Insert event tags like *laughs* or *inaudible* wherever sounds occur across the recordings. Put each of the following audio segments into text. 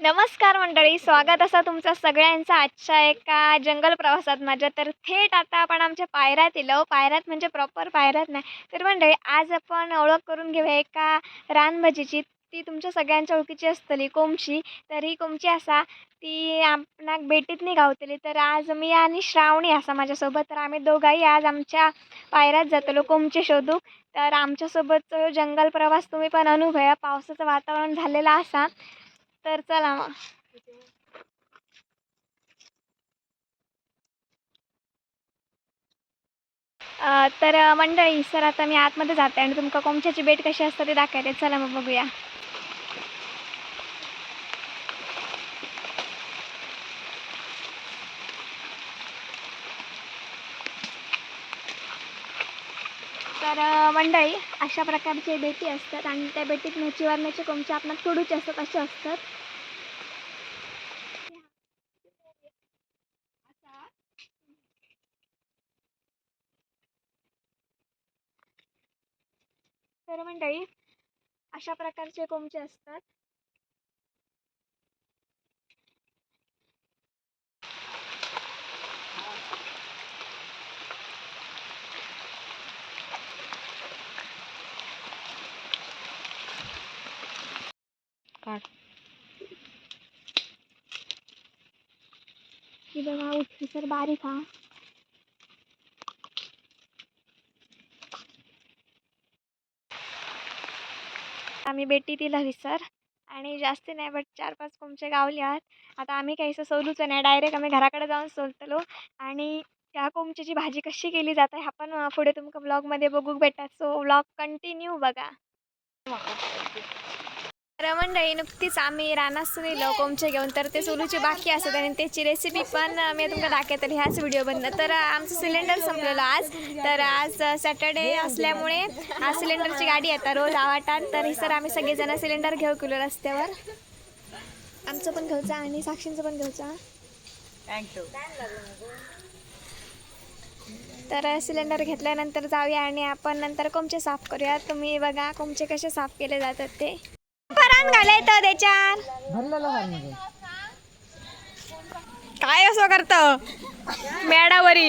नमस्कार मंडळी स्वागत असा तुमचा सगळ्यांचा आजच्या एका जंगल प्रवासात. माझ्या तर थेट आता आपण आमच्या पायऱ्यात येलो हो. पायऱ्यात म्हणजे प्रॉपर पायऱ्यात नाही. तर मंडळी आज आपण ओळख करून घेऊया एका रानभजीची. ती तुमच्या सगळ्यांच्या ओळखीची असतली कोमची. तर ही कोमची असा ती आपणाक भेटीत नाही गावतली. तर आज मी आणि श्रावणी असा माझ्यासोबत. तर आम्ही दोघाही आज आमच्या पायऱ्यात जातलो कोमचे शोधू. तर आमच्यासोबतचा जंगल प्रवास तुम्ही पण अनुभवा. पावसाचं वातावरण झालेलं असा. तर चला मग. तर मंडळी सर आता मी आतमध्ये जाते आणि तुमका कोमच्याची बेट कशी असते ते दाखवते. चला मग बघूया. तर मंडळी अशा प्रकारचे बेटी असतात आणि त्या बेटीत मेची कोमचे आपणाला तोडूचे असतात असे असतात. तर मंडळी अशा प्रकारचे कोमचे असतात. ही बघा उठली सर बारीक हा. आम्ही बेटी तिला विसर. आणि जास्ती नाही बट चार पाच कोंबचे गावले आहात. आता आम्ही काहीसं सोलूचं नाही. डायरेक्ट आम्ही घराकडे जाऊन सोलतलो. आणि त्या कोंबचीची भाजी कशी केली जाते हा पण पुढे तुमका ब्लॉगमध्ये बघू भेटा सो ब्लॉग कंटिन्यू बघा. मंडळी नुकतीच आम्ही रानासून येलो कोंबचे घेऊन तर ते सोलूचे बाकी असतात आणि त्याची रेसिपी पण मी तुमका दाखवतली ह्याच व्हिडिओमधनं तर आमचं सिलेंडर संपलेलं आज. तर आज सॅटर्डे असल्यामुळे आज सिलेंडरची गाडी येतात रोज आवाटात तर ही सर आम्ही सगळेजण सिलेंडर घेऊ केलो रस्त्यावर. आमचं पण घ्यायचं आणि साक्षींचं पण घ्यायचं थँक्यू तर सिलेंडर घेतल्यानंतर जाऊया आणि आपण नंतर कोमचे साफ करूया. तुम्ही बघा कोमचे कसे साफ केले जातात ते. परान घालायचं त्याच्यात. भरलेलं पाणी काय असं करत? मॅडावरी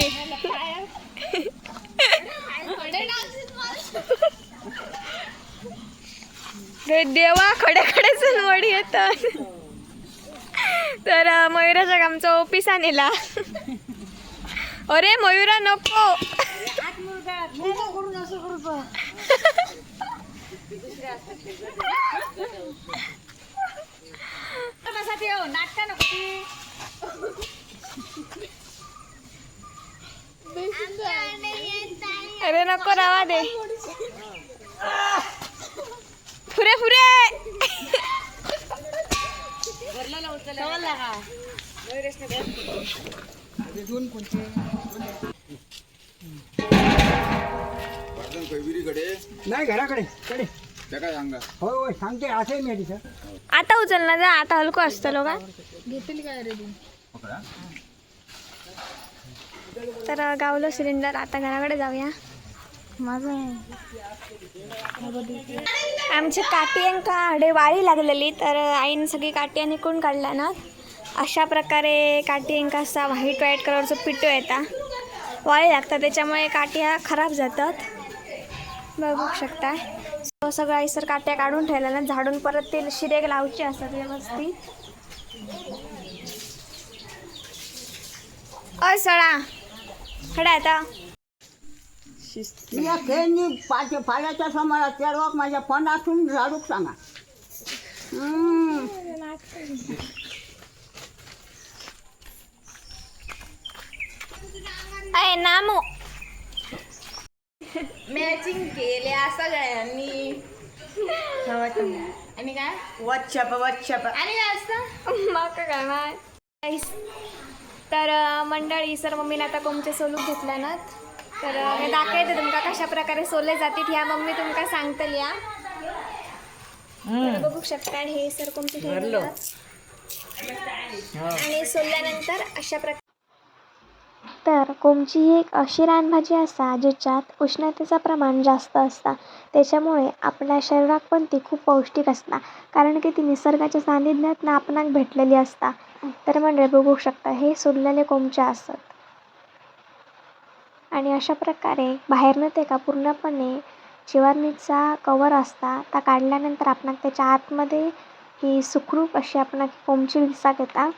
देवा खडे खडेच वडी येतात तर मयुराच्या आमचा ऑफिसा नेला अरे मयुरा नको. नाटका नको अरे नको रावा दे. फुरे फुरे. दोन कोणते नाही घराकडे कडे. काय सांगा. होय होय सांगते असं मी तिथं आता उचल ना जा आता हलको असतो का पकडा. तर गावलं सिलेंडर आता घराकडे जाऊया. माझं आमची काटियांका हडे वाळी लागलेली तर आईने सगळी काटिया निकून काढला ना. अशा प्रकारे काटियांका असा व्हाईट व्हाईट कलरचं पिठो येता वाळी लागतात त्याच्यामुळे काट्या खराब जातात. बघू शकता. सगळं आईसर काट्या काढून ठेवल्या ना झाडून परत ते शिरेक लावचे असतात व्यवस्थित. अ सळा. खडा आता या खेळणी पाच चढवाक माझ्या फोनातून झाडूक सांगा. हम्म. अय नामो. मॅचिंग केल्या सगळ्यांनी. आणि काय? वच्छप वच्छप आणि काय असतं माका काय माय तर मंडळी सर मम्मीने आता कोमचे सोलून घेतल्या ना तर हे दाखवते तुमका कशा प्रकारे सोले जातील ह्या मम्मी तुमका सांगतली या बघू शकता आणि हे सर कोमचे ठेवलेले आणि सोलल्यानंतर अशा प्रकारे तर कोमची ही एक अशी रानभाजी असा ज्याच्यात उष्णतेचा प्रमाण जास्त असता. त्याच्यामुळे आपल्या शरीराक पण ती खूप पौष्टिक असता. कारण की ती निसर्गाच्या सानिध्यात आपणाक भेटलेली असता. तर मंडळी बघू शकता हे सोडलेले कोमचे असत. आणि अशा प्रकारे बाहेरनं ते का पूर्णपणे चिवारणीचा कवर असता ता काढल्यानंतर आपणाक त्याच्या आतमध्ये ही सुखरूप अशी आपणाक कोमची विसाक येता.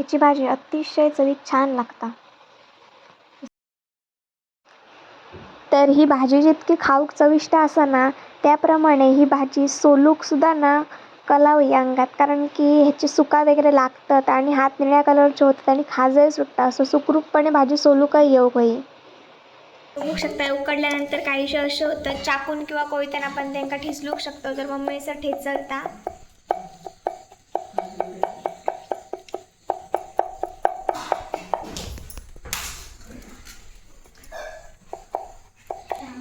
ह्याची भाजी अतिशय चवीक छान लागता तर ही भाजी जितकी खाऊक चविष्ट असा ना त्याप्रमाणे ही भाजी सोलूक सुद्धा ना कलावी अंगात. कारण की ह्याची सुका वगैरे लागतात आणि हात निळ्या कलरचे होतात आणि खाजही सुटतात. असं सुखरूपपणे भाजी सोलूकही येऊ होई. बघू शकता उकडल्यानंतर काहीशे असं होतं चाकून किंवा कोयत्यानं आपण त्यांना ठेचलूक शकतो. तर मम्मीसर ठेचलता.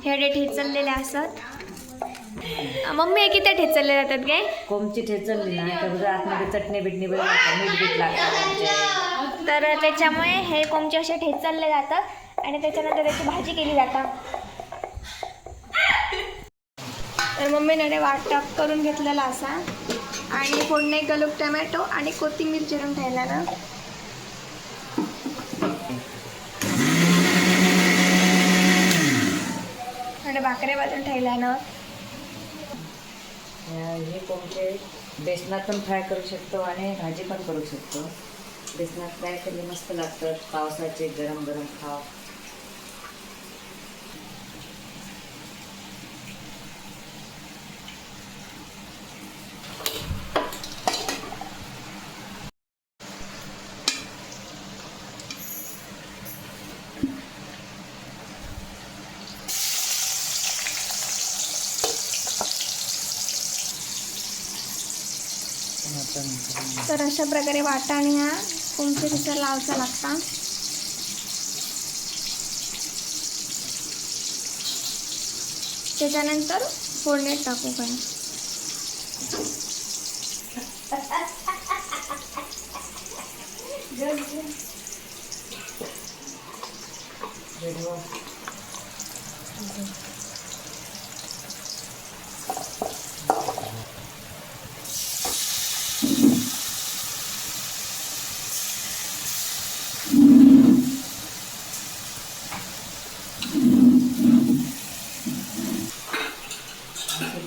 हेडे ठेचललेले असत मम्मी किती ठेचलले जातात काय कोमची ठेचलली ना तर आतमध्ये चटणी बिटणी मीठ बीठ लागतं तर त्याच्यामुळे हे कोंबचे असे ठेचलले जातात आणि त्याच्यानंतर त्याची भाजी केली जातात तर मम्मीने वाटप करून घेतलेला असा. आणि फोडणे गलूक टमॅटो आणि कोथिंबीर चिरून ठेवला ना इकडे भाकरे बाजून ठेवला ना. हे कोणते? बेसनात पण फ्राय करू शकतो आणि भाजी पण करू शकतो. बेसनात फ्राय केली मस्त लागतात. पावसाचे गरम गरम खाव. तर अशा प्रकारे वाटाणे कोंबचे तिथं लावचा लागता. त्याच्यानंतर फोडणीत टाकू *laughs* काय किती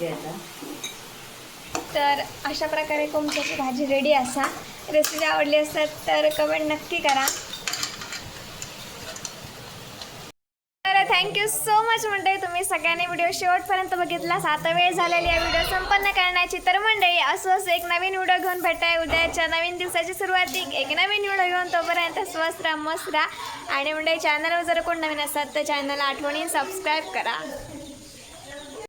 द्यायचा तर अशा प्रकारे कोमच्याची भाजी रेडी असा. रेसिपी आवडली असतात तर कमेंट नक्की करा. तर थँक्यू सो मच मंडळी. तुम्ही सगळ्यांनी व्हिडिओ शेवटपर्यंत बघितला. आता वेळ झालेली या व्हिडिओ संपन्न करण्याची. तर मंडळी असंच एक नवीन व्हिडिओ घेऊन भेटाय. उद्याच्या नवीन दिवसाची सुरुवाती एक नवीन व्हिडिओ घेऊन तोपर्यंत स्वस्त राहा मस्त राहा. आणि मंडळी चॅनलवर जर कोण नवीन असतात तर चॅनलला आठवणी सबस्क्राईब करा.